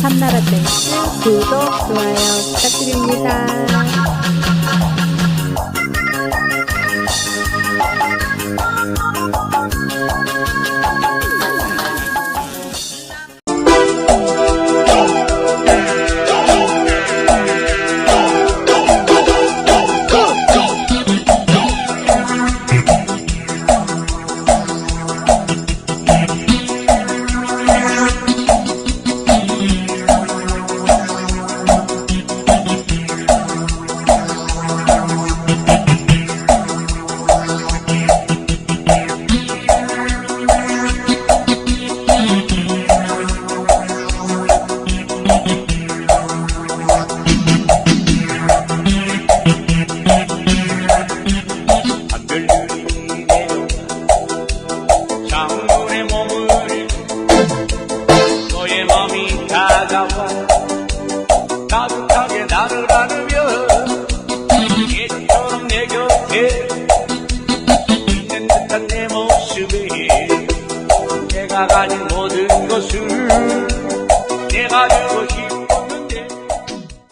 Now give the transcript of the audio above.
참나라 댄스 구독, 좋아요 부탁드립니다. 장군의 몸을 너의 마음이 다가와 따뜻하게 나를 안으며 예전처럼 내 곁에 있는 듯한 내 모습에 내가 가진 모든 것을 내가